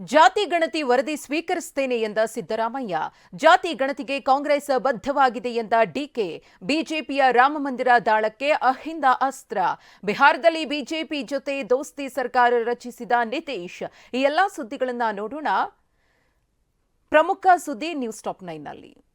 ಜಾತಿ ಗಣತಿ ವರದಿ ಸ್ವೀಕರಿಸುತ್ತೇನೆ ಎಂದ ಸಿದ್ದರಾಮಯ್ಯ. ಜಾತಿ ಗಣತಿಗೆ ಕಾಂಗ್ರೆಸ್ ಬದ್ಧವಾಗಿದೆ ಎಂದ ಡಿಕೆ ಬಿಜೆಪಿಯ ರಾಮಮಂದಿರ ದಾಳಕ್ಕೆ ಅಹಿಂದ ಅಸ್ತ್ರ. ಬಿಹಾರದಲ್ಲಿ ಬಿಜೆಪಿ ಜೊತೆ ದೋಸ್ತಿ ಸರ್ಕಾರ ರಚಿಸಿದ ನಿತೀಶ್. ಈ ಎಲ್ಲಾ ಸುದ್ದಿಗಳನ್ನ ನೋಡೋಣ. ಪ್ರಮುಖ ಸುದ್ದಿ ನ್ಯೂಸ್ ಟಾಪ್ ನೈನ್ನಲ್ಲಿ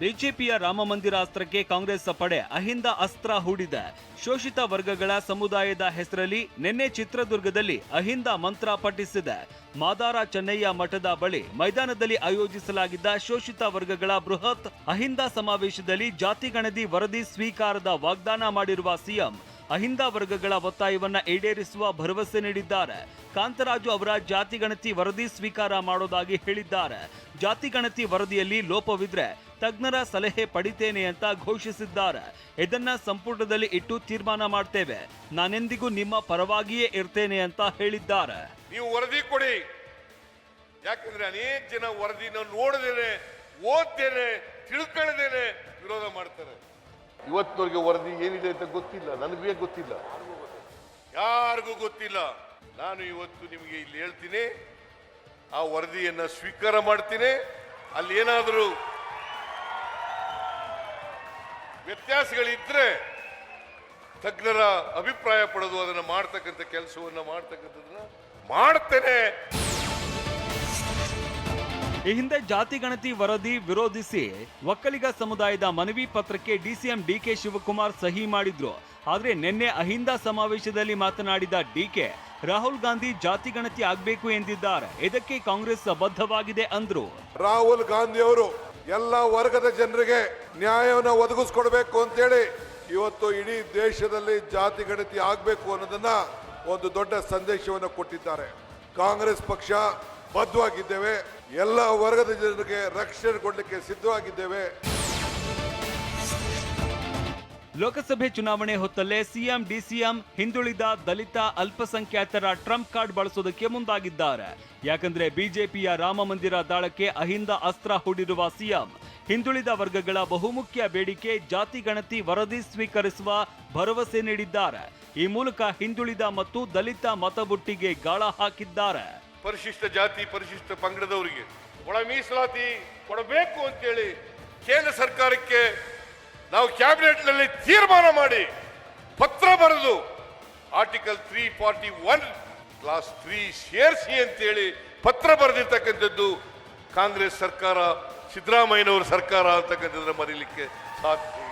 ಬಿಜೆಪಿಯ ರಾಮಮಂದಿರ ಅಸ್ತ್ರಕ್ಕೆ ಕಾಂಗ್ರೆಸ್ ಪಡೆ ಅಹಿಂದ ಅಸ್ತ್ರ ಹೂಡಿದೆ. ಶೋಷಿತ ವರ್ಗಗಳ ಸಮುದಾಯದ ಹೆಸರಲ್ಲಿ ನಿನ್ನೆ ಚಿತ್ರದುರ್ಗದಲ್ಲಿ ಅಹಿಂದ ಮಂತ್ರ ಪಠಿಸಿದೆ. ಮಾದಾರ ಚೆನ್ನಯ್ಯ ಮಠದ ಬಳಿ ಮೈದಾನದಲ್ಲಿ ಆಯೋಜಿಸಲಾಗಿದ್ದ ಶೋಷಿತ ವರ್ಗಗಳ ಬೃಹತ್ ಅಹಿಂದ ಸಮಾವೇಶದಲ್ಲಿ ಜಾತಿ ಗಣತಿ ವರದಿ ಸ್ವೀಕಾರದ ವಾಗ್ದಾನ ಮಾಡಿರುವ ಸಿಎಂ ಅಹಿಂದ ವರ್ಗಗಳ ಒತ್ತಾಯವನ್ನ ಈಡೇರಿಸುವ ಭರವಸೆ ನೀಡಿದ್ದಾರೆ. ಕಾಂತರಾಜು ಅವರ ಜಾತಿ ಗಣತಿ ವರದಿ ಸ್ವೀಕಾರ ಮಾಡೋದಾಗಿ ಹೇಳಿದ್ದಾರೆ. ಜಾತಿ ಗಣತಿ ವರದಿಯಲ್ಲಿ ಲೋಪವಿದ್ರೆ ತಜ್ಞರ ಸಲಹೆ ಪಡಿತೇನೆ ಅಂತ ಘೋಷಿಸಿದ್ದಾರೆ. ಇದನ್ನ ಸಂಪುಟದಲ್ಲಿ ಇಟ್ಟು ತೀರ್ಮಾನ ಮಾಡ್ತೇವೆ. ನಾನೆಂದಿಗೂ ನಿಮ್ಮ ಪರವಾಗಿಯೇ ಇರ್ತೇನೆ ಅಂತ ಹೇಳಿದ್ದಾರೆ. ನೀವು ವರದಿ ಕೊಡಿ. ಯಾಕಂದ್ರೆ ಅನೇಕ ಜನ ವರದಿನ ನೋಡದೇನೆ ಓದ್ತೇನೆ ತಿಳ್ಕೊಳ್ಳದೇನೆ ವಿರೋಧ ಮಾಡ್ತಾರೆ. ಇವತ್ತಿನವರೆಗೆ ವರದಿ ಏನಿದೆ ಅಂತ ಗೊತ್ತಿಲ್ಲ. ನನಗೆ ಗೊತ್ತಿಲ್ಲ? ಯಾರಿಗೂ ಗೊತ್ತಿಲ್ಲ. ನಾನು ಇವತ್ತು ನಿಮಗೆ ಇಲ್ಲಿ ಹೇಳ್ತೀನಿ. ಆ ವರದಿಯನ್ನು ಸ್ವೀಕಾರ ಮಾಡ್ತೀನಿ. ಅಲ್ಲಿ ಏನಾದರೂ ವ್ಯತ್ಯಾಸಗಳಿದ್ರೆ ತಜ್ಞರ ಅಭಿಪ್ರಾಯ ಪಡೆದು ಅದನ್ನು ಮಾಡ್ತಕ್ಕಂಥ ಕೆಲಸವನ್ನು ಮಾಡ್ತಕ್ಕಂಥದ್ದನ್ನ ಮಾಡ್ತೇನೆ. ಈ ಹಿಂದೆ ಜಾತಿ ಗಣತಿ ವರದಿ ವಿರೋಧಿಸಿ ಒಕ್ಕಲಿಗ ಸಮುದಾಯದ ಮನವಿ ಪತ್ರಕ್ಕೆ ಡಿಸಿಎಂ ಡಿಕೆ ಶಿವಕುಮಾರ್ ಸಹಿ ಮಾಡಿದ್ರು. ಆದರೆ ನಿನ್ನೆ ಅಹಿಂದ ಸಮಾವೇಶದಲ್ಲಿ ಮಾತನಾಡಿದ ಡಿಕೆ ರಾಹುಲ್ ಗಾಂಧಿ ಜಾತಿ ಗಣತಿ ಆಗಬೇಕು ಎಂದಿದ್ದಾರೆ. ಇದಕ್ಕೆ ಕಾಂಗ್ರೆಸ್ ಬದ್ಧವಾಗಿದೆ ಅಂದ್ರು. ರಾಹುಲ್ ಗಾಂಧಿ ಅವರು ಎಲ್ಲ ವರ್ಗದ ಜನರಿಗೆ ನ್ಯಾಯವನ್ನು ಒದಗಿಸ್ಕೊಡ್ಬೇಕು ಅಂತೇಳಿ ಇವತ್ತು ಇಡೀ ದೇಶದಲ್ಲಿ ಜಾತಿ ಗಣತಿ ಆಗಬೇಕು ಅನ್ನೋದನ್ನ ಒಂದು ದೊಡ್ಡ ಸಂದೇಶವನ್ನು ಕೊಟ್ಟಿದ್ದಾರೆ. ಕಾಂಗ್ರೆಸ್ ಪಕ್ಷ ಬದ್ಧವಾಗಿದ್ದೇವೆ. ಎಲ್ಲ ವರ್ಗದ ಜನರಿಗೆ ರಕ್ಷಣೆ ಕೊಡಲಿಕ್ಕೆ ಸಿದ್ಧವಾಗಿದ್ದೇವೆ. ಲೋಕಸಭೆ ಚುನಾವಣೆ ಹೊತ್ತಲ್ಲೇ ಸಿಎಂ, ಡಿಸಿಎಂ ಹಿಂದುಳಿದ ದಲಿತ ಅಲ್ಪಸಂಖ್ಯಾತರ ಟ್ರಂಪ್ ಕಾರ್ಡ್ ಬಳಸೋದಕ್ಕೆ ಮುಂದಾಗಿದ್ದಾರೆ. ಯಾಕಂದ್ರೆ ಬಿಜೆಪಿಯ ರಾಮ ಮಂದಿರ ದಾಳಕ್ಕೆ ಅಹಿಂದ ಅಸ್ತ್ರ ಹೂಡಿರುವ ಸಿಎಂ, ಹಿಂದುಳಿದ ವರ್ಗಗಳ ಬಹುಮುಖ್ಯ ಬೇಡಿಕೆ ಜಾತಿ ಗಣತಿ ವರದಿ ಸ್ವೀಕರಿಸುವ ಭರವಸೆ ನೀಡಿದ್ದಾರೆ. ಈ ಮೂಲಕ ಹಿಂದುಳಿದ ಮತ್ತು ದಲಿತ ಮತಬುಟ್ಟಿಗೆ ಗಾಳ ಹಾಕಿದ್ದಾರೆ. ಪರಿಶಿಷ್ಟ ಜಾತಿ, ಪರಿಶಿಷ್ಟ ಪಂಗಡದವರಿಗೆ ಒಳ ಮೀಸಲಾತಿ ಕೊಡಬೇಕು ಅಂತೇಳಿ ಕೇಂದ್ರ ಸರ್ಕಾರಕ್ಕೆ ನಾವು ಕ್ಯಾಬಿನೆಟ್ನಲ್ಲಿ ತೀರ್ಮಾನ ಮಾಡಿ ಪತ್ರ ಬರೆದು article three forty one clause three ಸೇರಿಸಿ ಅಂತೇಳಿ ಪತ್ರ ಬರೆದಿರ್ತಕ್ಕಂಥದ್ದು ಕಾಂಗ್ರೆಸ್ ಸರ್ಕಾರ, ಸಿದ್ದರಾಮಯ್ಯನವರ ಸರ್ಕಾರ ಅಂತಕ್ಕಂಥದ್ದನ್ನ ಮರೀಲಿಕ್ಕೆ ಸಾಧ್ಯ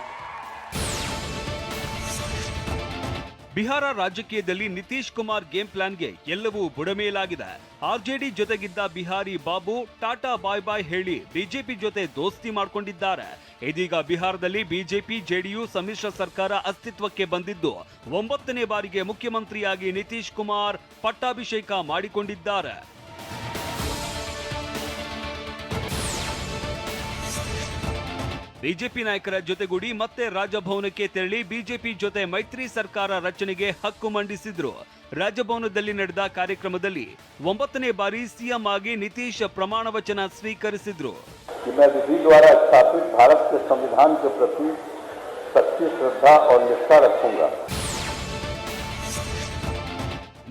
ಬಿಹಾರ ರಾಜಕೀಯದಲ್ಲಿ ನಿತೀಶ್ ಕುಮಾರ್ ಗೇಮ್ ಪ್ಲಾನ್ಗೆ ಎಲ್ಲವೂ ಬುಡಮೇಲಾಗಿದೆ. RJD ಜೊತೆಗಿದ್ದ Bihari Babu, tata bye bye ಹೇಳಿ ಬಿಜೆಪಿ ಜೊತೆ ದೋಸ್ತಿ ಮಾಡಿಕೊಂಡಿದ್ದಾರೆ. ಇದೀಗ ಬಿಹಾರದಲ್ಲಿ ಬಿಜೆಪಿ, ಜೆಡಿಯು ಸಮ್ಮಿಶ್ರ ಸರ್ಕಾರ ಅಸ್ತಿತ್ವಕ್ಕೆ ಬಂದಿದ್ದು, ಒಂಬತ್ತನೇ ಬಾರಿಗೆ ಮುಖ್ಯಮಂತ್ರಿಯಾಗಿ ನಿತೀಶ್ ಕುಮಾರ್ ಪಟ್ಟಾಭಿಷೇಕ ಮಾಡಿಕೊಂಡಿದ್ದಾರೆ. ಬಿಜೆಪಿ ನಾಯಕರ ಜೊತೆಗೂಡಿ ಮತ್ತೆ ರಾಜಭವನಕ್ಕೆ ತೆರಳಿ ಬಿಜೆಪಿ ಜೊತೆ ಮೈತ್ರಿ ಸರ್ಕಾರ ರಚನೆಗೆ ಹಕ್ಕು ಮಂಡಿಸಿದ್ರು. ರಾಜಭವನದಲ್ಲಿ ನಡೆದ ಕಾರ್ಯಕ್ರಮದಲ್ಲಿ ಒಂಬತ್ತನೇ ಬಾರಿ ಸಿಎಂ ಆಗಿ ನಿತೀಶ್ ಪ್ರಮಾಣ ವಚನ ಸ್ವೀಕರಿಸಿದ್ರು कि मैं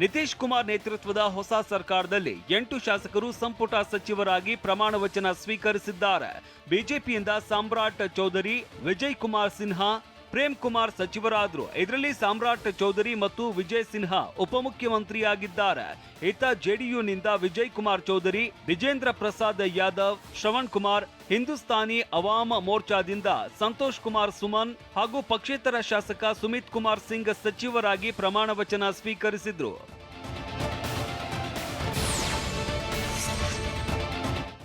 ನಿತೀಶ್ ಕುಮಾರ್ ನೇತೃತ್ವದ ಹೊಸ ಸರ್ಕಾರದಲ್ಲಿ ಎಂಟು ಶಾಸಕರು ಸಂಪುಟ ಸಚಿವರಾಗಿ ಪ್ರಮಾಣ ವಚನ ಸ್ವೀಕರಿಸಿದ್ದಾರೆ. ಬಿಜೆಪಿಯಿಂದ ಸಾಮ್ರಾಟ್ ಚೌಧರಿ ವಿಜಯ್ ಕುಮಾರ್ ಸಿನ್ಹಾ, ಪ್ರೇಮ್ ಕುಮಾರ್ ಸಚಿವರಾದ್ರು. ಇದರಲ್ಲಿ ಸಾಮ್ರಾಟ್ ಚೌಧರಿ ಮತ್ತು ವಿಜಯ್ ಸಿನ್ಹಾ ಉಪಮುಖ್ಯಮಂತ್ರಿಯಾಗಿದ್ದಾರೆ. ಇತ್ತ ಜೆಡಿಯುನಿಂದ ವಿಜಯ್ ಕುಮಾರ್ ಚೌಧರಿ ವಿಜೇಂದ್ರ ಪ್ರಸಾದ್ ಯಾದವ್, ಶ್ರವಣ್ ಕುಮಾರ್, ಹಿಂದೂಸ್ತಾನಿ ಅವಾಮ ಮೋರ್ಚಾದಿಂದ ಸಂತೋಷ್ ಕುಮಾರ್ ಸುಮನ್ ಹಾಗೂ ಪಕ್ಷೇತರ ಶಾಸಕ ಸುಮಿತ್ ಕುಮಾರ್ ಸಿಂಗ್ ಸಚಿವರಾಗಿ ಪ್ರಮಾಣ ವಚನ ಸ್ವೀಕರಿಸಿದ್ರು.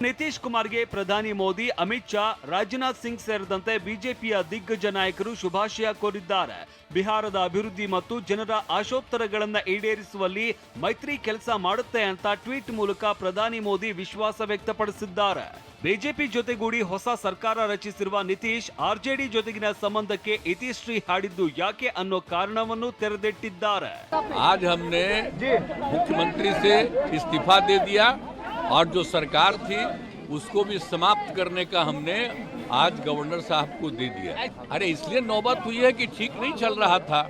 ನಿತೀಶ್ ಕುಮಾರ್ಗೆ ಪ್ರಧಾನಿ ಮೋದಿ ಅಮಿತ್ ಶಾ ರಾಜನಾಥ್ ಸಿಂಗ್ ಸೇರಿದಂತೆ ಬಿಜೆಪಿಯ ದಿಗ್ಗಜ ನಾಯಕರು ಶುಭಾಶಯ ಕೋರಿದ್ದಾರೆ ಬಿಹಾರದ ಅಭಿವೃದ್ಧಿ ಮತ್ತು ಜನರ ಆಶೋತ್ತರಗಳನ್ನ ಈಡೇರಿಸುವಲ್ಲಿ ಮೈತ್ರಿ ಕೆಲಸ ಮಾಡುತ್ತೆ ಅಂತ ಟ್ವೀಟ್ ಮೂಲಕ ಪ್ರಧಾನಿ ಮೋದಿ ವಿಶ್ವಾಸ ವ್ಯಕ್ತಪಡಿಸಿದ್ದಾರೆ ಬಿಜೆಪಿ ಜೊತೆಗೂಡಿ ಹೊಸ ಸರ್ಕಾರ ರಚಿಸಿರುವ ನಿತೀಶ್ ಆರ್ಜೆಡಿ ಜೊತೆಗಿನ ಸಂಬಂಧಕ್ಕೆ ಇತಿಶ್ರೀ ಹಾಡಿದ್ದು ಯಾಕೆ ಅನ್ನೋ ಕಾರಣವನ್ನು ತೆರೆದಿಟ್ಟಿದ್ದಾರೆ आज हमने मुख्यमंत्री से इस्तीफा दे दिया और जो सरकार थी उसको भी समाप्त करने का हमने आज गवर्नर साहब को दे दिया। अरे इसलिए नौबत हुई है कि ठीक नहीं चल रहा था।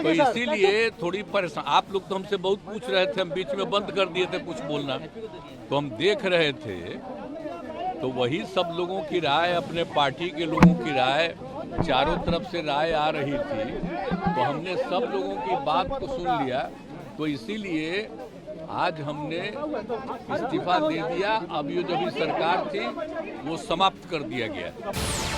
तो इसीलिए थोड़ी परेशान आप लोग तो हमसे बहुत पूछ रहे थे हम बीच में बंद कर दिए थे कुछ बोलना। तो हम देख रहे थे तो वही सब लोगों की राय अपने पार्टी के लोगों की राय चारों तरफ़ से राय आ रही थी। तो हमने सब लोगों की बात को सुन लिया। तो इसीलिए आज हमने इस्तीफा दे दिया, अब ये जो भी सरकार थी, वो समाप्त कर दिया गया।